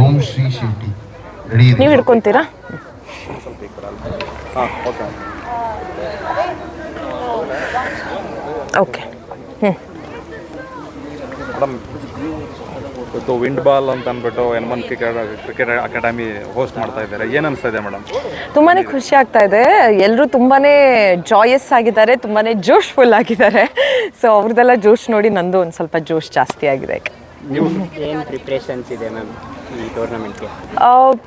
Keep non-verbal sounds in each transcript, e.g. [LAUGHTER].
ಓಂ Shri Shetty ready ನೀವು ಹಿಡ್ಕೊಂತೀರಾ? ಹಾಂ ಓಕೆ. ಓಕೆ ಹ್ಞೂ ಮೇಡಮ್ ಇವತ್ತು ವಿಂಡ್ ಬಾಲ್ ಅಂತ ಅಂದ್ಬಿಟ್ಟು N one cricket cricket academy host ಮಾಡ್ತಾ ಇದ್ದಾರೆ. ಏನು ಅನಿಸ್ತಾ ಇದೆ ಮೇಡಮ್? ತುಂಬಾ ಖುಷಿ ಆಗ್ತಾ ಇದೆ. ಎಲ್ಲರೂ ತುಂಬಾ ಜಾಯಸ್ ಆಗಿದ್ದಾರೆ ತುಂಬಾ ಜೋಶ್ಫುಲ್ ಆಗಿದ್ದಾರೆ. ಸೊ ಅವ್ರದ್ದೆಲ್ಲ ಜೋಶ್ ನೋಡಿ ನಂದು ಒಂದು ಸ್ವಲ್ಪ ಜೋಶ್ ಜಾಸ್ತಿ ಆಗಿದೆ. ಏನು ಪ್ರಿಪ್ರೇಷನ್ಸ್ ಇದೆ ಮ್ಯಾಮ್?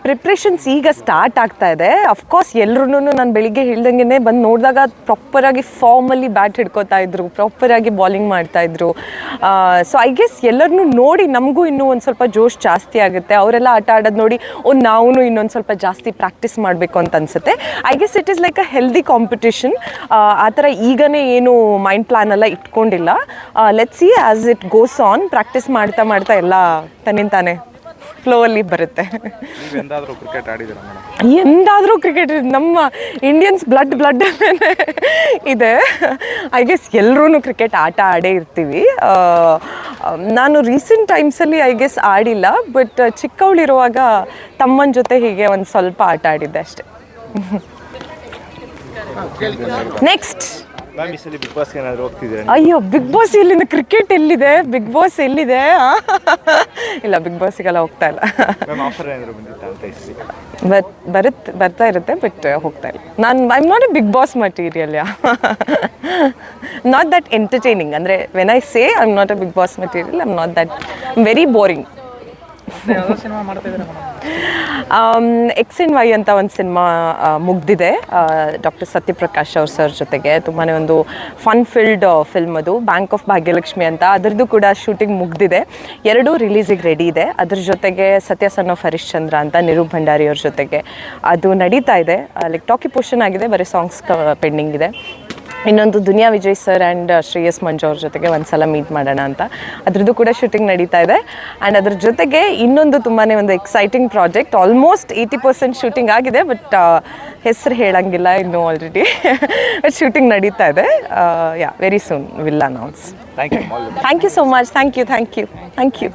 ಪ್ರಿಪ್ರೇಷನ್ಸ್ ಈಗ ಸ್ಟಾರ್ಟ್ ಆಗ್ತಾ ಇದೆ. ಅಫ್ಕೋರ್ಸ್ ಎಲ್ರೂ ನಾನು ಬೆಳಿಗ್ಗೆ ಹೇಳ್ದಂಗೆ ಬಂದು ನೋಡಿದಾಗ ಪ್ರಾಪರಾಗಿ ಫಾರ್ಮಲ್ಲಿ ಬ್ಯಾಟ್ ಹಿಡ್ಕೋತಾ ಇದ್ರು ಪ್ರಾಪರಾಗಿ ಬಾಲಿಂಗ್ ಮಾಡ್ತಾ ಇದ್ರು. ಸೊ ಐ ಗೆಸ್ ಎಲ್ಲರನ್ನೂ ನೋಡಿ ನಮಗೂ ಇನ್ನೂ ಒಂದು ಸ್ವಲ್ಪ ಜೋಶ್ ಜಾಸ್ತಿ ಆಗುತ್ತೆ. ಅವರೆಲ್ಲ ಆಟ ಆಡೋದು ನೋಡಿ, ಓ ನಾವು ಇನ್ನೊಂದು ಸ್ವಲ್ಪ ಜಾಸ್ತಿ ಪ್ರಾಕ್ಟೀಸ್ ಮಾಡಬೇಕು ಅಂತ ಅನ್ಸುತ್ತೆ. I guess it is like a healthy competition ಆ ಥರ ಈಗನೇ ಏನು ಮೈಂಡ್ ಪ್ಲಾನ್ ಎಲ್ಲ ಇಟ್ಕೊಂಡಿಲ್ಲ. Let see as it goes on practice ಮಾಡ್ತಾ ಮಾಡ್ತಾ ಎಲ್ಲ ತನ್ನಿಂತಾನೆ ಫ್ಲೋ ಅಲ್ಲಿ ಬರುತ್ತೆ. ನೀವು ಎಂದಾದರೂ ಕ್ರಿಕೆಟ್ ಆಡಿದ್ದೀರಾ ಮೇಡಮ್ ಎಂದಾದರೂ ಕ್ರಿಕೆಟ್ ನಮ್ಮ ಇಂಡಿಯನ್ಸ್ ಬ್ಲಡ್ ಬ್ಲಡ್ ಇದೆ. ಐ ಗೆಸ್ ಎಲ್ಲರೂ ಕ್ರಿಕೆಟ್ ಆಟ ಆಡೇ ಇರ್ತೀವಿ. ನಾನು ರೀಸೆಂಟ್ ಟೈಮ್ಸಲ್ಲಿ ಐ ಗೆಸ್ ಆಡಿಲ್ಲ ಬಟ್ ಚಿಕ್ಕವಳಿರುವಾಗ ತಮ್ಮನ ಜೊತೆ ಹೀಗೆ ಒಂದು ಸ್ವಲ್ಪ ಆಟ ಆಡಿದ್ದೆ ಅಷ್ಟೆ. ನೆಕ್ಸ್ಟ್ [LAUGHS] ಮ್ಯಾಮ್ ಈ ಸಲ ಬಿಗ್ ಬಾಸ್ಗೆ ಏನಾದರೂ ಹೋಗ್ತಿದ್ದೀರಾ ಅಯ್ಯೋ ಬಿಗ್ ಬಾಸ್ ಎಲ್ಲಿಂದ ಕ್ರಿಕೆಟ್ ಎಲ್ಲಿದೆ? ಬಿಗ್ ಬಾಸ್ ಎಲ್ಲಿದೆ? ಇಲ್ಲ ಬಿಗ್ ಬಾಸಿಗೆಲ್ಲ ಹೋಗ್ತಾ ಇಲ್ಲ. ಮ್ಯಾಮ್ ಆಫರ್ ಏನಾದರೂ ಬಂದಿತ್ತಾ ಅಂತ ಈ ಸಲ ಬಟ್ ಬರುತ್ತೆ ಬರ್ತಾ ಇರುತ್ತೆ ಬಟ್ ಹೋಗ್ತಾ ಇಲ್ಲ. ನಾನು I not a Bigg Boss material yeah? Not that entertaining ಅಂದರೆ when I say I am not a Bigg Boss material I am not that very boring X and Y ಅಂತ ಒಂದು cinema ಮುಗ್ದಿದೆ. Doctor Satyaprakash ಅವ್ರ sir ಜೊತೆಗೆ. ತುಂಬಾ ಒಂದು fun ಫಿಲ್ಡ್ film ಅದು. ಬ್ಯಾಂಕ್ ಆಫ್ ಭಾಗ್ಯಲಕ್ಷ್ಮಿ ಅಂತ. ಅದರದ್ದು ಕೂಡ ಶೂಟಿಂಗ್ ಮುಗ್ದಿದೆ. ಎರಡೂ ರಿಲೀಸಿಗೆ ರೆಡಿ ಇದೆ. ಅದ್ರ ಜೊತೆಗೆ ಸತ್ಯ ಸನ್ ಆಫ್ ಹರಿಶ್ಚಂದ್ರ ಅಂತ ನಿರೂಪ್ ಭಂಡಾರಿ ಅವ್ರ ಜೊತೆಗೆ. ಅದು ನಡೀತಾ ಇದೆ. ಲೈಕ್ ಟಾಕಿ ಪೋರ್ಷನ್ ಆಗಿದೆ, ಬರೀ ಸಾಂಗ್ಸ್ ಪೆಂಡಿಂಗ್ ಇದೆ. ಇನ್ನೊಂದು ದುನಿಯಾ ವಿಜಯ್ ಸರ್ ಆ್ಯಂಡ್ ಶ್ರೇಯಸ್ ಮಂಜು ಅವ್ರ ಜೊತೆಗೆ ಒಂದು ಸಲ ಮೀಟ್ ಮಾಡೋಣ ಅಂತ. ಅದ್ರದ್ದು ಕೂಡ ಶೂಟಿಂಗ್ ನಡೀತಾ ಇದೆ. ಆ್ಯಂಡ್ ಅದ್ರ ಜೊತೆಗೆ ಇನ್ನೊಂದು ತುಂಬಾ ಒಂದು exciting project almost eighty percent shooting ಆಗಿದೆ ಬಟ್ ಹೆಸರು ಹೇಳಂಗಿಲ್ಲ ಇನ್ನು ಆಲ್ರೆಡಿ ಶೂಟಿಂಗ್ [LAUGHS] ನಡೀತಾ ಇದೆ. Yeah very soon will announce thank you all thank you so much thank you thank you thank you